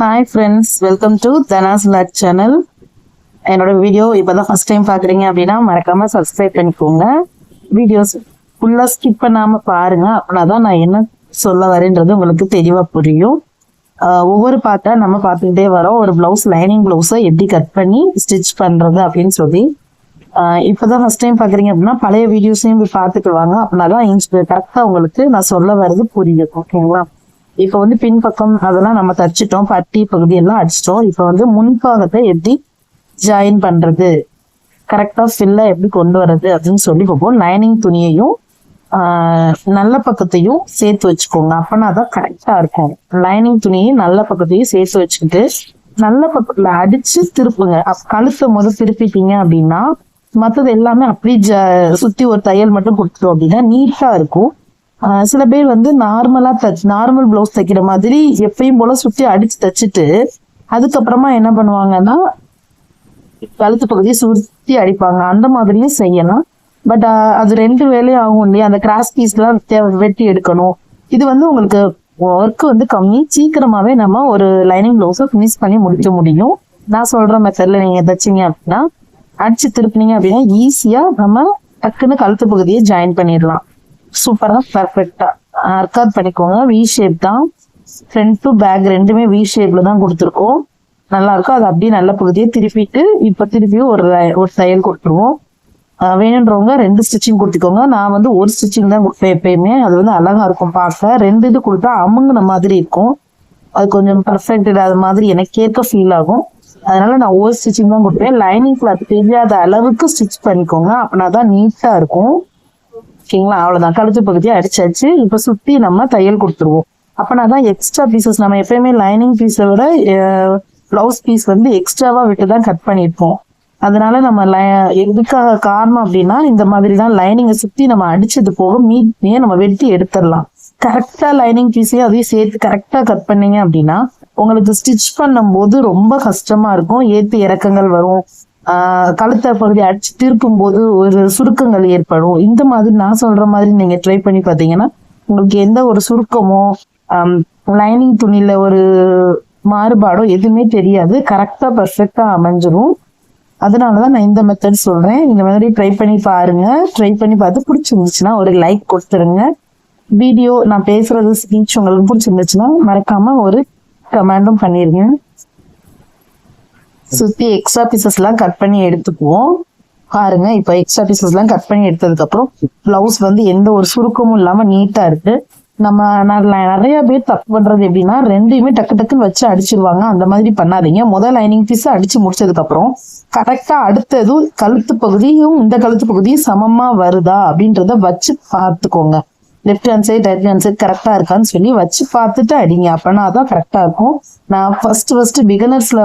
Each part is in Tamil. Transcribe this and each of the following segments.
ஹாய் ஃப்ரெண்ட்ஸ் வெல்கம் டு தனாஸ் லட் சேனல் என்னோட வீடியோ இப்போ தான் ஃபஸ்ட் டைம் பார்க்குறீங்க அப்படின்னா மறக்காமல் சப்ஸ்கிரைப் பண்ணிக்கோங்க. வீடியோஸ் ஃபுல்லாக ஸ்கிப் பண்ணாமல் பாருங்கள் அப்படின்னா தான் நான் என்ன சொல்ல வரேன்றது உங்களுக்கு தெளிவாக புரியும். ஒவ்வொரு பார்ட்டாக நம்ம பார்த்துக்கிட்டே வரோம். ஒரு ப்ளவுஸ் லைனிங் ப்ளவுஸை எப்படி கட் பண்ணி ஸ்டிச் பண்ணுறது அப்படின்னு சொல்லி. இப்போ தான் ஃபஸ்ட் டைம் பார்க்குறீங்க அப்படின்னா பழைய வீடியோஸையும் போய் பார்த்துட்டு வாங்க அப்படின்னா தான் இன்ஸ்பி கரெக்டாக உங்களுக்கு நான் சொல்ல வர்றது புரியும். ஓகேங்களா இப்போ வந்து பின்பக்கம் அதெல்லாம் நம்ம தச்சிட்டோம். பட்டி பகுதி எல்லாம் அடிச்சிட்டோம். இப்போ வந்து முன்பாகத்தை எப்படி ஜாயின் பண்றது? கரெக்டா ஃபில்ல எப்படி கொண்டு வர்றது அப்படின்னு சொல்லி பார்ப்போம். லைனிங் துணியையும் நல்ல பக்கத்தையும் சேர்த்து வச்சுக்கோங்க. அப்போனா தான் கரெக்டா இருக்கும். லைனிங் துணியையும் நல்ல பக்கத்தையும் சேர்த்து வச்சுக்கிட்டு நல்ல பக்கத்துல அடிச்சு திருப்புங்க. அப்ப கழுத்தை முத திருப்பிட்டீங்க அப்படின்னா மற்றது எல்லாமே அப்படி ஜ சுத்தி ஒரு தையல் மட்டும் கொடுத்துட்டோம் அப்படின்னா நீட்டா இருக்கும். சில பேர் வந்து நார்மலா தச்சு நார்மல் பிளவுஸ் தைக்கிற மாதிரி எப்பயும் போல சுத்தி அடிச்சு தச்சுட்டு அதுக்கப்புறமா என்ன பண்ணுவாங்கன்னா கழுத்து பகுதியை சுத்தி அடிப்பாங்க. அந்த மாதிரியும் செய்யலாம். பட் அது ரெண்டு வேலையும் ஆகும் இல்லையா? அந்த கிராஸ் பீஸ்லாம் தேவை வெட்டி எடுக்கணும். இது வந்து உங்களுக்கு ஒர்க் வந்து கம்மி. சீக்கிரமாவே நம்ம ஒரு லைனிங் ப்ளவுஸை ஃபினிஷ் பண்ணி முடிக்க முடியும். நான் சொல்ற மெத்தட்ல நீங்க தைச்சீங்க அப்படின்னா அடிச்சு திருப்பினீங்க அப்படின்னா ஈஸியா நம்ம டக்குன்னு கழுத்து பகுதியை ஜாயின் பண்ணிடலாம். சூப்பரா பர்ஃபெக்டா அர்க்காத் பண்ணிக்கோங்க. வி ஷேப் தான். ஃப்ரண்ட் டு பேக் ரெண்டுமே வி ஷேப்ல தான் கொடுத்துருக்கோம். நல்லா இருக்கும். அது அப்படியே நல்ல பகுதியை திருப்பிட்டு இப்ப திருப்பியும் ஒரு ஒரு தையல் கொடுத்துருவோம். வேணுன்றவங்க ரெண்டு ஸ்டிச்சிங் கொடுத்துக்கோங்க. நான் வந்து ஒரு ஸ்டிச்சிங் தான் கொடுப்பேன் எப்பயுமே. அது வந்து அழகா இருக்கும் பார்க்க. ரெண்டு இது கொடுத்தா அமுங்கின மாதிரி இருக்கும். அது கொஞ்சம் பர்ஃபெக்ட் இல்லாத மாதிரி எனக்கு ஏற்க ஃபீல் ஆகும். அதனால நான் ஒரு ஸ்டிச்சிங் தான் கொடுப்பேன். லைனிங் கிளாத் தெரியாத அளவுக்கு ஸ்டிச் பண்ணிக்கோங்க. அப்படின்னா தான் நீட்டா இருக்கும். ஓகேங்களா? அவ்வளோதான் கழுத்து பகுதியை அடிச்சாச்சு. இப்போ சுற்றி நம்ம தையல் கொடுத்துருவோம். அப்போனா தான் எக்ஸ்ட்ரா பீசஸ் நம்ம எப்பயுமே லைனிங் பீஸை விட ப்ளவுஸ் பீஸ் வந்து எக்ஸ்ட்ராவாக விட்டு தான் கட் பண்ணியிருப்போம். அதனால நம்ம லை எதுக்காக காரணம் அப்படின்னா இந்த மாதிரி தான் லைனிங்கை சுற்றி நம்ம அடிச்சது போக மீட்டையே நம்ம வெட்டி எடுத்துடலாம். கரெக்டாக லைனிங் பீஸையும் அதையும் சேர்த்து கரெக்டாக கட் பண்ணீங்க அப்படின்னா உங்களுக்கு ஸ்டிச் பண்ணும்போது ரொம்ப கஷ்டமாக இருக்கும். ஏற்று இறக்கங்கள் வரும். கழுத்த பகுதி அடிச்சு திருப்பும் போது ஒரு சுருக்கங்கள் ஏற்படும். இந்த மாதிரி நான் சொல்ற மாதிரி நீங்க ட்ரை பண்ணி பார்த்தீங்கன்னா உங்களுக்கு எந்த ஒரு சுருக்கமோ லைனிங் துணியில ஒரு மாறுபாடோ எதுவுமே தெரியாது. கரெக்டா பர்ஃபெக்டா அமைஞ்சிரும். அதனாலதான் நான் இந்த மெத்தட் சொல்றேன். இந்த மாதிரி ட்ரை பண்ணி பாருங்க. ட்ரை பண்ணி பார்த்து பிடிச்சிருந்துச்சுன்னா ஒரு லைக் கொடுத்துருங்க. வீடியோ நான் பேசுறது ஸ்பீச் உங்களுக்கு பிடிச்சிருந்துச்சுன்னா மறக்காம ஒரு கமெண்டும் பண்ணிருங்க. சுத்தி எக்ஸ்ட்ரா பீசஸ் எல்லாம் கட் பண்ணி எடுத்துக்குவோம். பாருங்க இப்போ எக்ஸ்ட்ரா பீசஸ் எல்லாம் கட் பண்ணி எடுத்ததுக்கு அப்புறம் பிளவுஸ் வந்து எந்த ஒரு சுருக்கமும் இல்லாம நீட்டா இருக்கு. நம்ம நிறைய பேர் தப்பு பண்றது எப்படின்னா ரெண்டையுமே டக்கு டக்குன்னு வச்சு அடிச்சிருவாங்க. அந்த மாதிரி பண்ணாதீங்க. முதல் லைனிங் பீஸ் அடிச்சு முடிச்சதுக்கு அப்புறம் கரெக்டா அடுத்ததும் கழுத்து பகுதியும் இந்த கழுத்து பகுதியும் சமமா வருதா அப்படின்றத வச்சு பார்த்துக்கோங்க. Left hand side right hand side கரெக்டாக இருக்கான்னு சொல்லி வச்சு பார்த்துட்டு அடிங்க. அப்படின்னா தான் கரெக்டாக இருக்கும். நான் ஃபர்ஸ்ட் ஃபர்ஸ்ட் பிகினர்ஸ்ல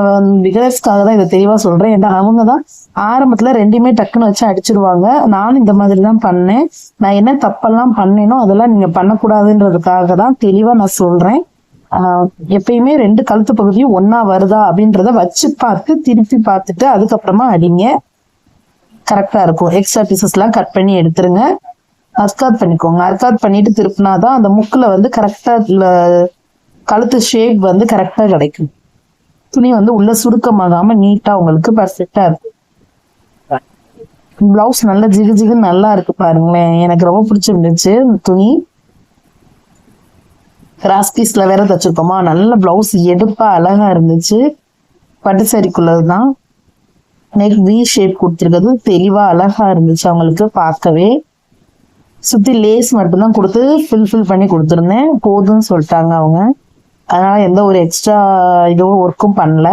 பிகினர்ஸ்க்காக தான் இதை தெளிவாக சொல்கிறேன் ஏன்னா அவங்க தான் ஆரம்பத்தில் ரெண்டுமே டக்குன்னு வச்சு அடிச்சிருவாங்க. நானும் இந்த மாதிரி தான் பண்ணேன். நான் என்ன தப்பெல்லாம் பண்ணேனோ அதெல்லாம் நீங்கள் பண்ணக்கூடாதுன்றதுக்காக தான் தெளிவாக நான் சொல்கிறேன் எப்பயுமே ரெண்டு கழுத்து பகுதியும் ஒன்னா வருதா அப்படின்றத வச்சு பார்த்து திருப்பி பார்த்துட்டு அதுக்கப்புறமா அடிங்க. கரெக்டா இருக்கும். எக்ஸ்ட்ரா பீசஸ் எல்லாம் கட் பண்ணி எடுத்துருங்க. அர்க்காத் பண்ணிக்கோங்க. அர்க்காத் பண்ணிட்டு திருப்பினாதான் அந்த முக்கில் வந்து கரெக்டா கழுத்து ஷேப் வந்து கரெக்டா கிடைக்கும். துணி வந்து உள்ள சுருக்கமாகாம நீட்டா உங்களுக்கு பர்ஃபெக்டா இருக்கும். பிளவுஸ் நல்ல ஜிகு ஜிகு நல்லா இருக்கு பாருங்களேன். எனக்கு ரொம்ப பிடிச்சிருந்துச்சு துணி. கிராஸ் பீஸ்ல வேற தச்சிருக்கோமா? நல்ல பிளவுஸ் எடுப்பா அழகா இருந்துச்சு. பட்டு சரிக்குள்ளதுதான் நெக் வி ஷேப் கொடுத்துருக்கிறது. தெளிவா அழகா இருந்துச்சு அவங்களுக்கு பார்க்கவே. சுத்தி லேஸ் மட்டும்தான் கொடுத்து ஃபில் ஃபில் பண்ணி கொடுத்துருந்தேன். போதும்னு சொல்லிட்டாங்க அவங்க. அதனால எந்த ஒரு எக்ஸ்ட்ரா இதுவும் ஒர்க்கும் பண்ணல.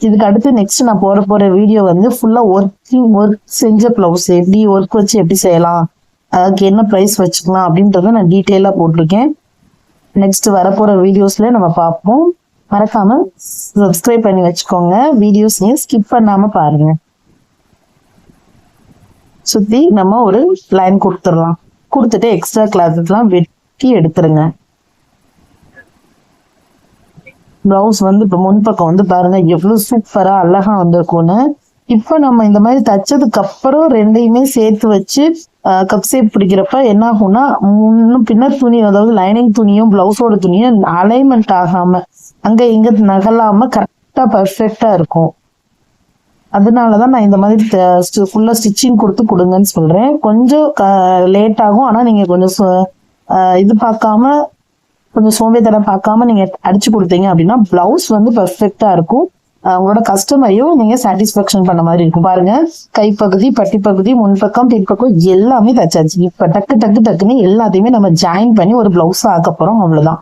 இதுக்கு அடுத்து நெக்ஸ்ட் நான் போற போற வீடியோ வந்து ஃபுல்லா ஒர்க்கிங் ஒர்க் செஞ்ச பிளவுஸ் எப்படி ஒர்க் வச்சு எப்படி செய்யலாம்? அதுக்கு என்ன ப்ரைஸ் வச்சுக்கலாம் அப்படின்றத நான் டீட்டெயிலா போட்டிருக்கேன். நெக்ஸ்ட் வரப்போற வீடியோஸ்ல நம்ம பார்ப்போம். மறக்காம சப்ஸ்கிரைப் பண்ணி வச்சுக்கோங்க. வீடியோஸையும் ஸ்கிப் பண்ணாம பாருங்க. சுத்தி நம்ம ஒரு லைன் கொடுத்துடலாம். கொடுத்துட்டு எக்ஸ்ட்ரா கிளாத்லாம் வெட்டி எடுத்துருங்க. ப்ளவுஸ் வந்து இப்போ முன்பக்கம் வந்து பாருங்க எவ்வளவு சூப்பரா அழகா வந்திருக்கும்னு. இப்போ நம்ம இந்த மாதிரி தச்சதுக்கு அப்புறம் ரெண்டையுமே சேர்த்து வச்சு கப் சேப் பிடிக்கிறப்ப என்ன ஆகும்னா முன்னும் பின்ன துணி அதாவது லைனிங் துணியும் பிளவுஸோட துணியும் அலைன்மெண்ட் ஆகாம அங்க இங்க நகலாம கரெக்டா பர்ஃபெக்டா இருக்கும். அதனால தான் நான் இந்த மாதிரி ஃபுல்லாக ஸ்டிச்சிங் கொடுத்து கொடுங்கன்னு சொல்கிறேன் கொஞ்சம் லேட் ஆகும். ஆனால் நீங்கள் கொஞ்சம் சு- இது பார்க்காம கொஞ்சம் சோம்பேத்தனம் பார்க்காம நீங்கள் அடிச்சு கொடுத்தீங்க அப்படின்னா ப்ளவுஸ் வந்து பர்ஃபெக்டாக இருக்கும். உங்களோட கஸ்டமரையும் நீங்கள் சாட்டிஸ்ஃபேக்ஷன் பண்ண மாதிரி இருக்கும். பாருங்க. கைப்பகுதி பட்டிப்பகுதி முன்பக்கம் பின்பக்கம் எல்லாமே தச்சாச்சு இப்போ டக்கு டக்கு டக்குன்னு எல்லாத்தையுமே நம்ம ஜாயின் பண்ணி ஒரு ப்ளவுஸ் ஆக்க போகிறோம் அவ்வளோதான்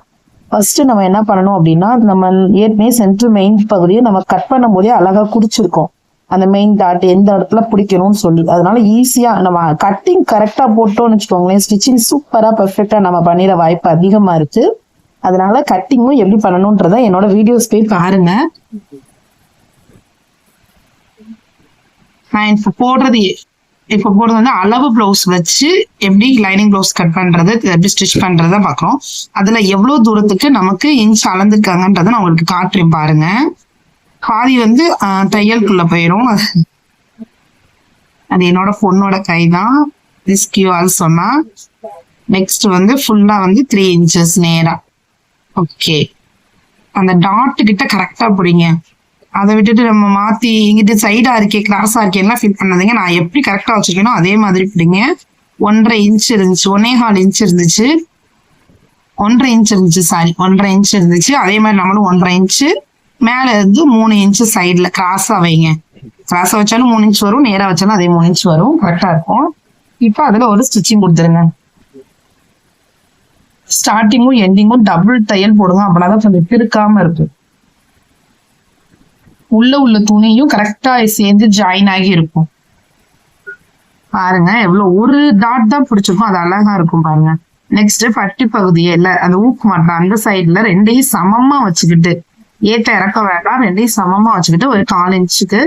ஃபர்ஸ்ட் நம்ம என்ன பண்ணணும் அப்படின்னா நம்ம ஏற்கனவே சென்ட்ரு மெயின் பகுதியை நம்ம கட் பண்ணும் போதே குடிச்சிருக்கோம். குறிச்சிருக்கோம் அந்த மெயின் டாட் எந்த இடத்துல பிடிக்கணும்னு சொல்லி. அதனால ஈஸியா நம்ம கட்டிங் கரெக்டா போட்டோம்னு வச்சுக்கோங்களேன் ஸ்டிச்சிங் சூப்பரா பெர்ஃபெக்டா நம்ம பண்ணிட வாய்ப்பு அதிகமா இருக்கு. அதனால கட்டிங்கும் எப்படி பண்ணணும்ன்றத என்னோட வீடியோஸ் போய் பாருங்க. நான் இப்போ போடுறது இப்போ போடுறது வந்து அளவு ப்ளவுஸ் வச்சு எப்படி லைனிங் ப்ளவுஸ் கட் பண்றது எப்படி ஸ்டிச் பண்றத பார்க்குறோம். அதுல எவ்வளவு தூரத்துக்கு நமக்கு இன்ச் அளந்துருக்காங்கன்றத நான் உங்களுக்கு காட்டுறேன் பாருங்க. பாதி வந்து தையலுக்குள்ள போயிடும் அது என்னோட பொண்ணோட கை தான் ரிஸ்கியூ ஆல் சொன்னா நெக்ஸ்ட் வந்து ஃபுல்லா வந்து த்ரீ இன்ச்சஸ் நேரா. ஓகே அந்த டாட் கிட்ட கரெக்டா பிடிங்க. அதை விட்டுட்டு நம்ம மாத்தி இங்கிட்டு சைடா இருக்கே கிராஸா இருக்கேன்லாம் ஃபீல் பண்ணாதீங்க. நான் எப்படி கரெக்டா வச்சிருக்கேனோ அதே மாதிரி பிடிங்க. ஒன்றரை இன்ச் இருந்துச்சு ஒன்னே கால் இன்ச் இருந்துச்சு. ஒன்றரை இன்ச் இருந்துச்சு சாரி ஒன்றரை இன்ச் இருந்துச்சு. அதே மாதிரி நம்மளும் ஒன்றரை இன்ச்சு மேல இருந்து மூணு இன்ச்சு சைடுல கிராஸா வைங்க. கிராஸா வச்சாலும் மூணு இன்ச் வரும் நேரா வச்சாலும் அதே மூணு இன்ச் வரும். கரெக்டா இருக்கும். இப்போ அதுல ஒரு ஸ்டிச்சிங் கொடுத்துருங்க. ஸ்டார்டிங்கும் எண்டிங்கும் டபுள் தையல் போடுங்க. அப்படின்னா கொஞ்சம் பிரிக்காம இருக்கும். உள்ள உள்ள துணியும் கரெக்டா சேர்ந்து ஜாயின் ஆகி இருக்கும். பாருங்க எவ்வளவு ஒரு டாட் தான் பிடிச்சிருக்கும். அது அழகா இருக்கும் பாருங்க. நெக்ஸ்ட் பட்டி பகுதியில அந்த ஊக்கு மாட்டோம் அந்த சைட்ல ரெண்டையும் சமமா வச்சுக்கிட்டு ஏத்த இறக்க வேண்டாம். ரெண்டையும் சமமா வச்சுக்கிட்டு ஒரு கால் இன்ச்சுக்கு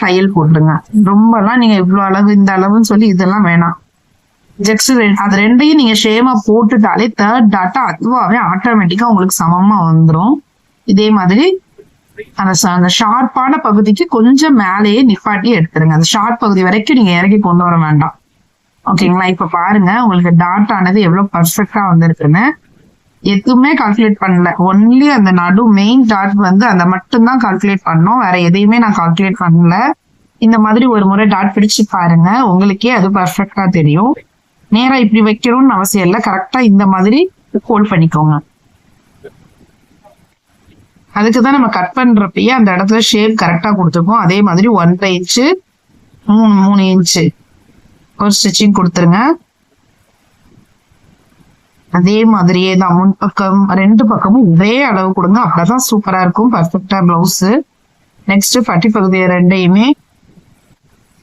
தையல் போட்டுருங்க. ரொம்பலாம் நீங்க இவ்வளவு அளவு இந்த அளவுன்னு சொல்லி இதெல்லாம் வேணாம். ஜஸ்ட் அது ரெண்டையும் நீங்க ஷேமா போட்டுட்டாலே தேர்ட் டாட்டா அதுவாகவே ஆட்டோமேட்டிக்கா உங்களுக்கு சமமா வந்துடும் இதே மாதிரி அந்த அந்த ஷார்ப்பான பகுதிக்கு கொஞ்சம் மேலேயே நிப்பாட்டி எடுத்துருங்க. அந்த ஷார்ப் பகுதி வரைக்கும் நீங்க இறக்கி கொண்டு வர வேண்டாம். ஓகேங்களா இப்ப பாருங்க உங்களுக்கு டாட் ஆனது எவ்வளவு பர்ஃபெக்டா வந்திருக்குன்னு. எதுவுமே கால்குலேட் பண்ணல. ஒன்லி அந்த நடு மெயின் டாட் வந்து அந்த மட்டும்தான் கால்குலேட் பண்ணோம். வேற எதையுமே நான் கால்குலேட் பண்ணல. இந்த மாதிரி ஒரு முறை டாட் பிடிச்சு பாருங்க. உங்களுக்கே அது பர்ஃபெக்டா தெரியும். நேரா இப்படி வைக்கணும்னு அவசியம் இல்லை. கரெக்டா இந்த மாதிரி ஹோல்ட் பண்ணிக்கோங்க. அதுக்கு தான் நம்ம கட் பண்றப்பயே அந்த இடத்துல ஷேப் கரெக்டா கொடுத்துருக்கோம். அதே மாதிரி ஒன்றரை இன்ச்சு மூணு மூணு இன்ச்சு ஒரு ஸ்டிச்சிங் கொடுத்துருங்க. அதே மாதிரியே தான். முன் பக்கம் ரெண்டு பக்கமும் ஒரே அளவு கொடுங்க. அப்பதான் சூப்பரா இருக்கும். பர்ஃபெக்டா பிளவுஸ் நெக்ஸ்ட் பட்டி பகுதியை ரெண்டையுமே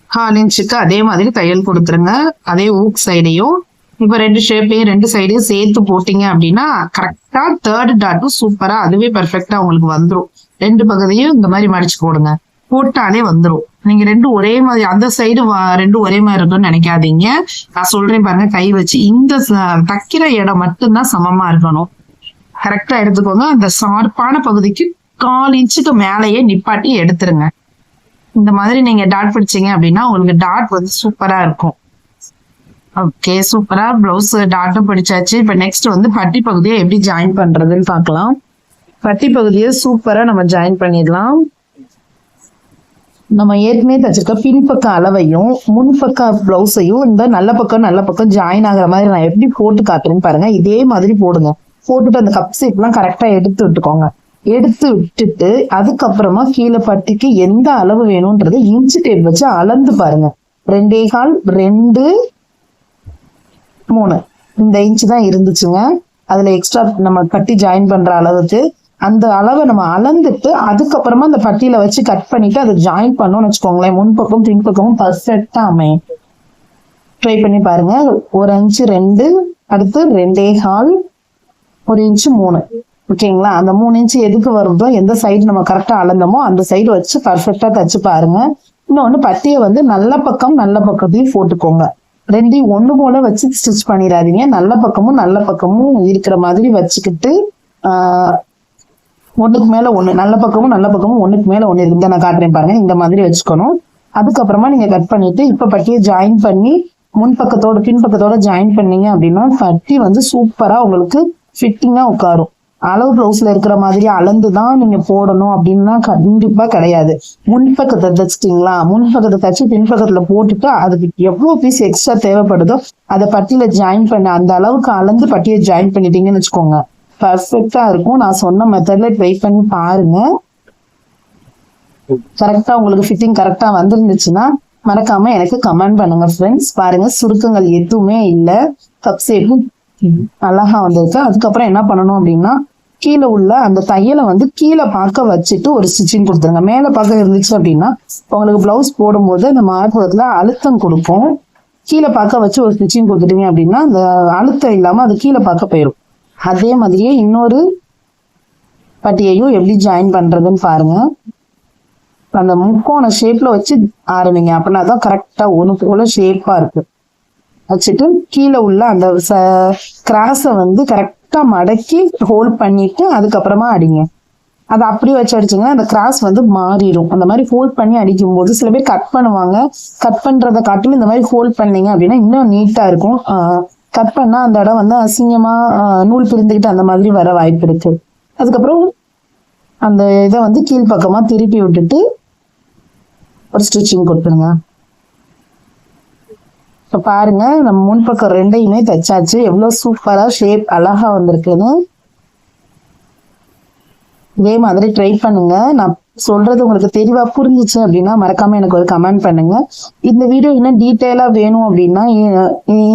ஹால் இன்ச்சுக்கு அதே மாதிரி தையல் கொடுத்துருங்க. அதே ஊக் சைடையும் இப்போ ரெண்டு ஷேப்பையும் ரெண்டு சைடையும் சேர்த்து போட்டீங்க அப்படின்னா கரெக்டா தேர்ட் டாட்டும் சூப்பரா அதுவே பர்ஃபெக்டா உங்களுக்கு வந்துடும் ரெண்டு பகுதியும் இந்த மாதிரி மடிச்சு போடுங்க. போட்டாலே வந்துடும் நீங்க ரெண்டும் ஒரே மாதிரி அந்த சைடு ரெண்டும் ஒரே மாதிரி இருக்கும்னு நினைக்காதீங்க. நான் சொல்றேன் பாருங்க கை வச்சு. இந்த தைக்கிற இடம் மட்டும்தான் சமமா இருக்கணும். கரெக்டா எடுத்துக்கோங்க. அந்த ஷார்ப்பான பகுதிக்கு கால் இன்ச்சுக்கு மேலேயே நிப்பாட்டி எடுத்துருங்க. இந்த மாதிரி நீங்க டாட் பிடிச்சீங்க அப்படின்னா உங்களுக்கு டாட் வந்து சூப்பரா இருக்கும். ஓகே சூப்பரா பிளவுஸ் டாட்டும் பிடிச்சாச்சு. இப்ப நெக்ஸ்ட் வந்து பட்டி பகுதியை எப்படி ஜாயின் பண்றதுன்னு பார்க்கலாம். பட்டி பகுதியை சூப்பரா நம்ம ஜாயின் பண்ணிடலாம். நம்ம ஏற்கனவே தச்சிருக்க பின்பக்க அளவையும் முன்பக்க பிளவுஸையும் இந்த நல்ல பக்கம் நல்ல பக்கம் ஜாயின் ஆகுற மாதிரி நான் எப்படி போட்டு காட்டுறேன்னு பாருங்க. இதே மாதிரி போடுங்க. போட்டுட்டு அந்த கப் எல்லாம் கரெக்டா எடுத்து விட்டுக்கோங்க. எடுத்து விட்டுட்டு அதுக்கப்புறமா கீழே பட்டிக்கு எந்த அளவு வேணும்ன்றது இன்ச்சு டேப் வச்சு அளந்து பாருங்க. ரெண்டே கால் ரெண்டு மூணு. இந்த இன்ச் தான் இருந்துச்சுங்க. அதுல எக்ஸ்ட்ரா நம்ம பட்டி ஜாயின் பண்ற அளவுக்கு அந்த அளவை நம்ம அளந்துட்டு அதுக்கப்புறமா அந்த பட்டியில வச்சு கட் பண்ணிட்டு அதை ஜாயின் பண்ணோம்னு வச்சுக்கோங்களேன். முன்பக்கம் பின்பக்கமும் பர்ஃபெக்டா அமையும். ட்ரை பண்ணி பாருங்க. ஒரு இன்ச்சு ரெண்டு அடுத்து ரெண்டே கால் ஒரு இன்ச்சு மூணு. ஓகேங்களா அந்த மூணு இன்ச்சு எதுக்கு வருதோ எந்த சைடு நம்ம கரெக்டாக அளந்தோமோ அந்த சைடு வச்சு பர்ஃபெக்டாக தச்சு பாருங்க. இன்னொன்று பட்டியை வந்து நல்ல பக்கம் நல்ல பக்கத்தையும் போட்டுக்கோங்க. ரெண்டையும் ஒன்று போல வச்சு ஸ்டிச் பண்ணிடாதீங்க. நல்ல பக்கமும் நல்ல பக்கமும் இருக்கிற மாதிரி வச்சுக்கிட்டு ஒன்றுக்கு மேலே ஒன்று நல்ல பக்கமும் நல்ல பக்கமும் ஒன்றுக்கு மேலே ஒன்று இருக்குது நான் காட்டுறேன் பாருங்க. இந்த மாதிரி வச்சுக்கணும். அதுக்கப்புறமா நீங்கள் கட் பண்ணிட்டு இப்போ பட்டியை ஜாயின் பண்ணி முன் பக்கத்தோட பின் பக்கத்தோட ஜாயின் பண்ணீங்க அப்படின்னா பட்டி வந்து சூப்பராக உங்களுக்கு ஃபிட்டிங்காக உட்காரும். அளவு ப்ளவுஸில் இருக்கிற மாதிரி அளந்து தான் நீங்கள் போடணும் அப்படின்னா கண்டிப்பாக கிடையாது. முன்பக்கத்தை தைச்சிட்டிங்களா முன்பக்கத்தை தச்சு பின்பக்கத்தில் போட்டுட்டு அதுக்கு எவ்வளோ பீஸ் எக்ஸ்ட்ரா தேவைப்படுதோ அதை பட்டியில் ஜாயின் பண்ண அந்த அளவுக்கு அளந்து பட்டியை ஜாயின் பண்ணிட்டீங்கன்னு வச்சுக்கோங்க. பர்ஃபெக்டாக இருக்கும். நான் சொன்ன மெத்தடில் ட்ரை பண்ணி பாருங்கள் கரெக்டாக உங்களுக்கு ஃபிட்டிங் கரெக்டாக வந்துருந்துச்சுன்னா மறக்காம எனக்கு கமெண்ட் பண்ணுங்க ஃப்ரெண்ட்ஸ் பாருங்க சுருக்கங்கள் எதுவுமே இல்லை. கப் சேப்பும் அழகா வந்திருக்கு. அதுக்கப்புறம் என்ன பண்ணணும் அப்படின்னா கீழே உள்ள அந்த தையலை வந்து கீழே பார்க்க வச்சுட்டு ஒரு ஸ்டிச்சிங் கொடுத்துருங்க. மேலே பார்க்க இருந்துச்சு அப்படின்னா உங்களுக்கு ப்ளவுஸ் போடும்போது அந்த மார்பகத்துல அழுத்தம் கொடுக்கும். கீழே பார்க்க வச்சு ஒரு ஸ்டிச்சிங் கொடுத்துட்டீங்க அப்படின்னா அந்த அழுத்தம் இல்லாமல் அது கீழே பார்க்க போயிடும் அதே மாதிரியே இன்னொரு பட்டியையும் எப்படி ஜாயின் பண்றதுன்னு பாருங்க. அந்த முக்கோண ஷேப்ல வச்சு ஆரம்பிங்க. அப்படின்னா தான் கரெக்டா ஒன்று போல ஷேப்பா இருக்கு. வச்சுட்டு கீழே உள்ள அந்த கிராஸை வந்து கரெக்டா மடக்கி ஹோல்ட் பண்ணிட்டு அதுக்கப்புறமா அடிங்க. அதை அப்படியே வச்சு அடிச்சிங்கன்னா அந்த கிராஸ் வந்து மாறிடும். அந்த மாதிரி ஹோல்ட் பண்ணி அடிக்கும் போது சில பேர் கட் பண்ணுவாங்க. கட் பண்றதை காட்டிலும் இந்த மாதிரி ஹோல்ட் பண்ணீங்க அப்படின்னா இன்னும் நீட்டா இருக்கும். கட் பண்ணால் அந்த இடம் வந்து அசிங்கமா நூல் பிரிந்துக்கிட்டு அந்த மாதிரி வர வாய்ப்பு இருக்கு. அதுக்கப்புறம் அந்த இதை வந்து கீழ்ப்பக்கமா திருப்பி விட்டுட்டு ஒரு ஸ்டிச்சிங் கொடுத்துருங்க இப்போ பாருங்க நம்ம முன்பக்கம் ரெண்டையுமே தைச்சாச்சு. எவ்வளோ சூப்பராக ஷேப் அழகாக வந்திருக்குன்னு. இதே மாதிரி ட்ரை பண்ணுங்க. நான் சொல்றது உங்களுக்கு தெளிவா புரிஞ்சிச்சு அப்படின்னா மறக்காம எனக்கு ஒரு கமெண்ட் பண்ணுங்க. இந்த வீடியோ இன்னும் டீட்டெயிலா வேணும் அப்படின்னா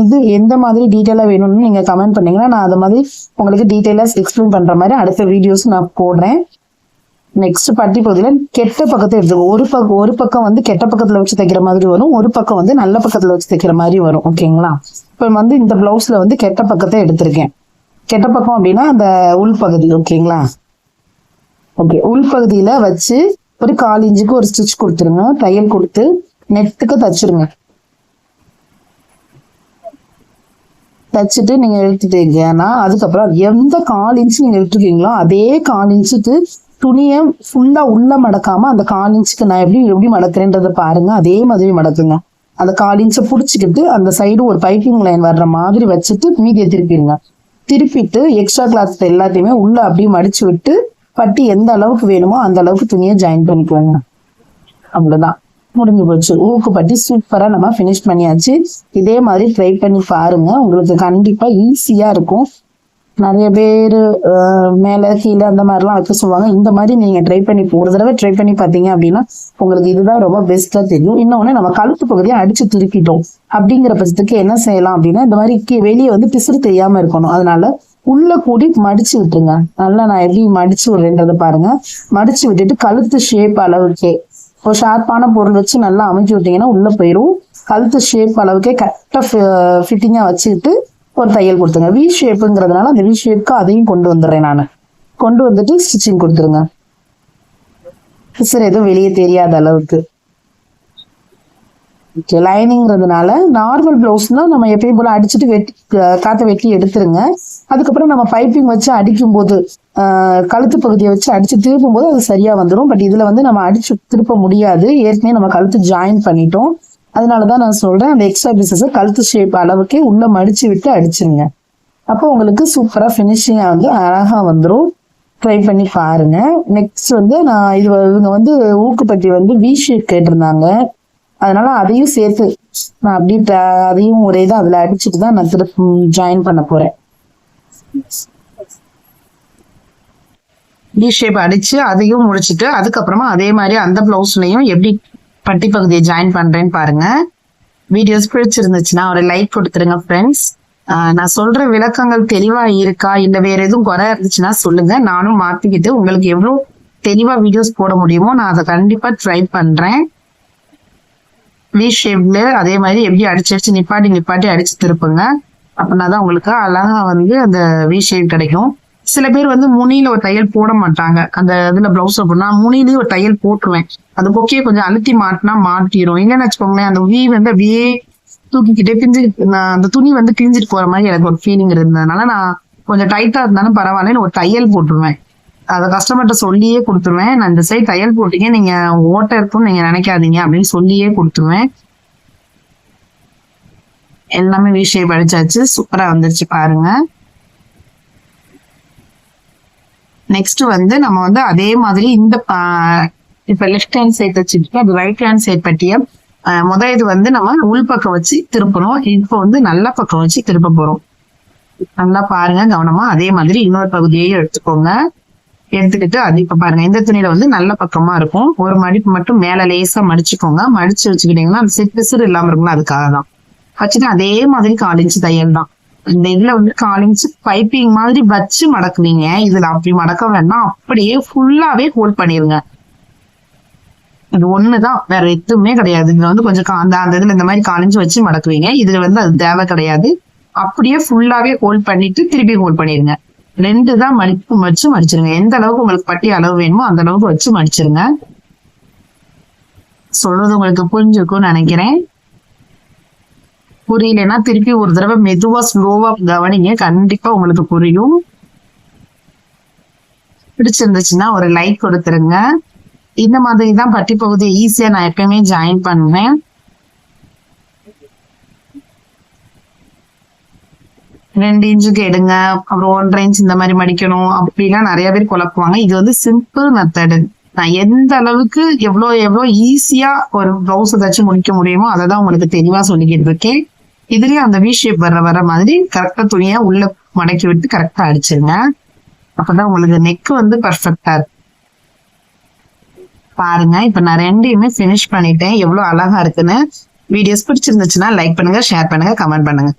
இது எந்த மாதிரி டீட்டெயிலா வேணும்னு நீங்க கமெண்ட் பண்ணீங்கன்னா நான் அது மாதிரி உங்களுக்கு டீட்டெயிலா எக்ஸ்பிளைன் பண்ற மாதிரி அடுத்த வீடியோஸ் நான் போடுறேன். நெக்ஸ்ட் பட்டி பகுதியில கெட்ட பக்கத்தை எடுத்துக்கோ. ஒரு பக்கம் ஒரு பக்கம் வந்து கெட்ட பக்கத்துல வச்சு தைக்கிற மாதிரி வரும். ஒரு பக்கம் வந்து நல்ல பக்கத்துல வச்சு தைக்கிற மாதிரி வரும். ஓகேங்களா இப்போ வந்து இந்த பிளவுஸ்ல வந்து கெட்ட பக்கத்தை எடுத்திருக்கேன். கெட்ட பக்கம் அப்படின்னா அந்த உள் பகுதி. ஓகேங்களா ஓகே உள் பகுதியில வச்சு ஒரு கால் இன்ச்சுக்கு ஒரு ஸ்டிச் கொடுத்துருங்க. தையல் கொடுத்து நெட்டுக்கு தச்சிருங்க. தச்சுட்டு நீங்க எடுத்துட்டீங்கன்னா அதுக்கப்புறம் எந்த கால் இன்ச்சு நீங்க இழுத்துருக்கீங்களோ அதே கால் இன்ச்சுக்கு துணியை ஃபுல்லா உள்ள மடக்காம அந்த கால் இன்ச்சுக்கு நான் எப்படி எப்படி மடக்குறேன்றதை பாருங்க. அதே மாதிரி மடக்குங்க. அந்த கால் இன்ச்சை புடிச்சுக்கிட்டு அந்த சைடு ஒரு பைப்பிங் லைன் வர்ற மாதிரி வச்சுட்டு மீதியை திருப்பிடுங்க. திருப்பிட்டு எக்ஸ்ட்ரா கிளாத் எல்லாத்தையுமே உள்ள அப்படியே மடிச்சு விட்டு பட்டி எந்த அளவுக்கு வேணுமோ அந்த அளவுக்கு துணியை ஜாயின் பண்ணிக்கோங்க. அவ்வளவுதான். முடிஞ்சு போச்சு. ஊக்கு பட்டி சூப்பரா நம்ம ஃபினிஷ் பண்ணியாச்சு. இதே மாதிரி ட்ரை பண்ணி பாருங்க. உங்களுக்கு கண்டிப்பா ஈஸியா இருக்கும். நிறைய பேர் மேல கீழே அந்த மாதிரிலாம் வைக்க சொல்லுவாங்க. இந்த மாதிரி நீங்க ட்ரை பண்ணி ஒரு தடவை ட்ரை பண்ணி பார்த்தீங்க அப்படின்னா உங்களுக்கு இதுதான் ரொம்ப பெஸ்ட்டாக தெரியும். இன்னொன்னு நம்ம கழுத்து பகுதியை அடிச்சு திருப்பிட்டோம் அப்படிங்கிற பட்சத்துக்கு என்ன செய்யலாம் அப்படின்னா இந்த மாதிரி கீ- வெளியே வந்து பிசுறு தெரியாம இருக்கணும். அதனால உள்ள கூடி மடிச்சு விட்டுருங்க. நல்லா நான் எப்படி மடிச்சு விடுறேன்றதை பாருங்க. மடிச்சு விட்டுட்டு கழுத்து ஷேப் அளவுக்கே. ஒரு ஷார்ப்பான பொருள் வச்சு நல்லா அமைச்சு விட்டீங்கன்னா உள்ள போயிடும் கழுத்து ஷேப் அளவுக்கே கரெக்டாக ஃபிட்டிங்கா வச்சுக்கிட்டு ஒரு தையல் கொடுத்துருங்க. வி ஷேப்புங்கிறதுனால அந்த வி ஷேப்க்கு அதையும் கொண்டு வந்துடுறேன் நான். கொண்டு வந்துட்டு ஸ்டிச்சிங் கொடுத்துருங்க. சார் எதுவும் வெளியே தெரியாத அளவுக்கு. ஓகே லைனிங்கிறதுனால நார்மல் ப்ளவுஸ்னால் நம்ம எப்பயும் போல அடிச்சுட்டு வெட்டி காற்ற வெட்டி எடுத்துருங்க. அதுக்கப்புறம் நம்ம பைப்பிங் வச்சு அடிக்கும் போது கழுத்து பகுதியை வச்சு அடிச்சு திருப்பும் போது அது சரியா வந்துடும் பட் இதுல வந்து நம்ம அடிச்சு திருப்ப முடியாது. ஏற்கனவே நம்ம கழுத்து ஜாயின் பண்ணிட்டோம். அதனாலதான் நான் சொல்றேன் அந்த எக்ஸ்ட்ரா பீசஸ் கழுத்து ஷேப் அளவுக்கே உள்ள மடிச்சு விட்டு அடிச்சிருங்க. அப்போ உங்களுக்கு சூப்பரா ஃபினிஷிங்காக வந்து அழகா வந்துடும் ட்ரை பண்ணி பாருங்க. நெக்ஸ்ட் வந்து நான் இது இவங்க வந்து ஊக்குப்பட்டி வந்து வி ஷேப் கேட்டிருந்தாங்க. அதனால அதையும் சேர்த்து நான் அப்படியே அதையும் ஒரே இதாக அதுல அடிச்சுட்டு தான் நான் திருப்பி ஜாயின் பண்ண போறேன். டி ஷேப் அடிச்சு அதையும் முடிச்சுட்டு அதுக்கப்புறமா அதே மாதிரி அந்த பிளவுஸ்லையும் எப்படி பட்டி பகுதியை ஜாயின் பண்றேன்னு பாருங்க. வீடியோஸ் பிடிச்சிருந்துச்சுன்னா ஒரு லைக் கொடுத்துருங்க ஃப்ரெண்ட்ஸ் நான் சொல்ற விளக்கங்கள் தெளிவா இருக்கா இல்ல வேற எதுவும் குறை இருந்துச்சுன்னா சொல்லுங்க. நானும் மாத்திக்கிட்டு உங்களுக்கு எவ்வளவு தெளிவா வீடியோஸ் போட முடியுமோ நான் அதை கண்டிப்பா ட்ரை பண்றேன். வி ஷேப்ல அதே மாதிரி எப்படி அடிச்சு அடிச்சு நிப்பாட்டி நிப்பாட்டி அடிச்சு திருப்புங்க. அப்படின்னா தான் உங்களுக்கு அழகா வந்து அந்த வி ஷேப் கிடைக்கும். சில பேர் வந்து முனியில ஒரு தையல் போட மாட்டாங்க. அந்த இதுல பிளவுஸ் அப்படின்னா முனிலேயே ஒரு தையல் போட்டுருவேன். அந்த கொக்கையை கொஞ்சம் அழுத்தி மாட்டினா மாட்டிடும் என்னன்னு வச்சுக்கோங்களேன் அந்த வி வந்து அப்படியே தூக்கிக்கிட்டே பிஞ்சு நான் அந்த துணி வந்து கிழிஞ்சிட்டு போற மாதிரி எனக்கு ஒரு ஃபீலிங் இருந்ததுனால நான் கொஞ்சம் டைட்டா இருந்தாலும் பரவாயில்லன்னு ஒரு தையல் போட்டுருவேன். அதை கஸ்டமர்கிட்ட சொல்லியே கொடுத்துருவேன். நான் இந்த சைடு தையல் போட்டீங்க நீங்க ஓட்ட இருக்கும்னு நீங்க நினைக்காதீங்க அப்படின்னு சொல்லியே கொடுத்துருவேன். எல்லாமே வி ஷேப் அடிச்சாச்சு சூப்பரா வந்துருச்சு பாருங்க. நெக்ஸ்ட் வந்து நம்ம வந்து அதே மாதிரி இந்த இப்ப லெஃப்ட் ஹேண்ட் சைட் வச்சுட்டு அது ரைட் ஹேண்ட் சைட் பட்டிய ஆஹ், முத இது வந்து நம்ம உள் பக்கம் வச்சு திருப்பணும். இப்போ வந்து நல்ல பக்கம் வச்சு திருப்ப போறோம். நல்லா பாருங்க கவனமா. அதே மாதிரி இன்னொரு பகுதியையும் எடுத்துக்கோங்க. எடுத்துக்கிட்டு அது இப்ப பாருங்க இந்த துணியில வந்து நல்ல பக்கமா இருக்கும். ஒரு மடிப்பு மட்டும் மேல லேசா மடிச்சுக்கோங்க. மடிச்சு வச்சுக்கிட்டீங்கன்னா அந்த சிறு சிறு இல்லாம இருக்கும்ல அதுக்காக தான். வச்சுட்டு அதே மாதிரி கால் இன்ச்சு தையல் தான். இந்த இதுல வந்து கால் இன்ச்சு பைப்பிங் மாதிரி வச்சு மடக்குவீங்க. இதுல அப்படி மடக்க வேண்டாம். அப்படியே ஃபுல்லாவே ஹோல்ட் பண்ணிருங்க. இது ஒண்ணுதான் வேற எதுவுமே கிடையாது. இதுல வந்து கொஞ்சம் கா- அந்த அந்த இதுல இந்த மாதிரி கால் இன்ச்சு வச்சு மடக்குவீங்க. இதுல வந்து அது தேவை கிடையாது. அப்படியே ஃபுல்லாவே ஹோல்ட் பண்ணிட்டு திருப்பி ஹோல்ட் பண்ணிருங்க. ரெண்டு தான் மடிப்பு வச்சு மடிச்சிருங்க. எந்த அளவுக்கு உங்களுக்கு பட்டி அளவு வேணுமோ அந்த அளவுக்கு வச்சு மடிச்சிருங்க. சொல்றது உங்களுக்கு புரிஞ்சிருக்கும்னு நினைக்கிறேன். புரியலன்னா திருப்பி ஒரு தடவை மெதுவா ஸ்லோவா கவனிங்க. கண்டிப்பா உங்களுக்கு புரியும். பிடிச்சிருந்துச்சுன்னா ஒரு லைக் கொடுத்துருங்க. இந்த மாதிரி தான் பட்டி பகுதியை ஈஸியா நான் எப்பயுமே ஜாயின் பண்ணுவேன். ரெண்டு இன்ச்சுக்கு எடுங்க. அப்புறம் ஒன்றரை இன்ச் இந்த மாதிரி மடிக்கணும். அப்படிலாம் நிறைய பேர் குழப்புவாங்க. இது வந்து சிம்பிள் மெத்தடு நான் எந்த அளவுக்கு எவ்வளோ எவ்வளோ ஈஸியா ஒரு ப்ளவுஸ் தச்சு முடிக்க முடியுமோ அதை தான் உங்களுக்கு தெளிவா சொல்லிக்கிட்டு இருக்கேன். இதுலயும் அந்த வி ஷேப் வர்ற வர மாதிரி கரெக்டா துணியை உள்ள மடக்கி விட்டு கரெக்டா அடிச்சிருங்க. அப்பதான் உங்களுக்கு நெக் வந்து பர்ஃபெக்டா இருக்கும். பாருங்க இப்ப நான் ரெண்டையுமே ஃபினிஷ் பண்ணிட்டேன். எவ்வளவு அழகா இருக்குன்னு. வீடியோஸ் பிடிச்சிருந்துச்சுன்னா லைக் பண்ணுங்க ஷேர் பண்ணுங்க கமெண்ட் பண்ணுங்க.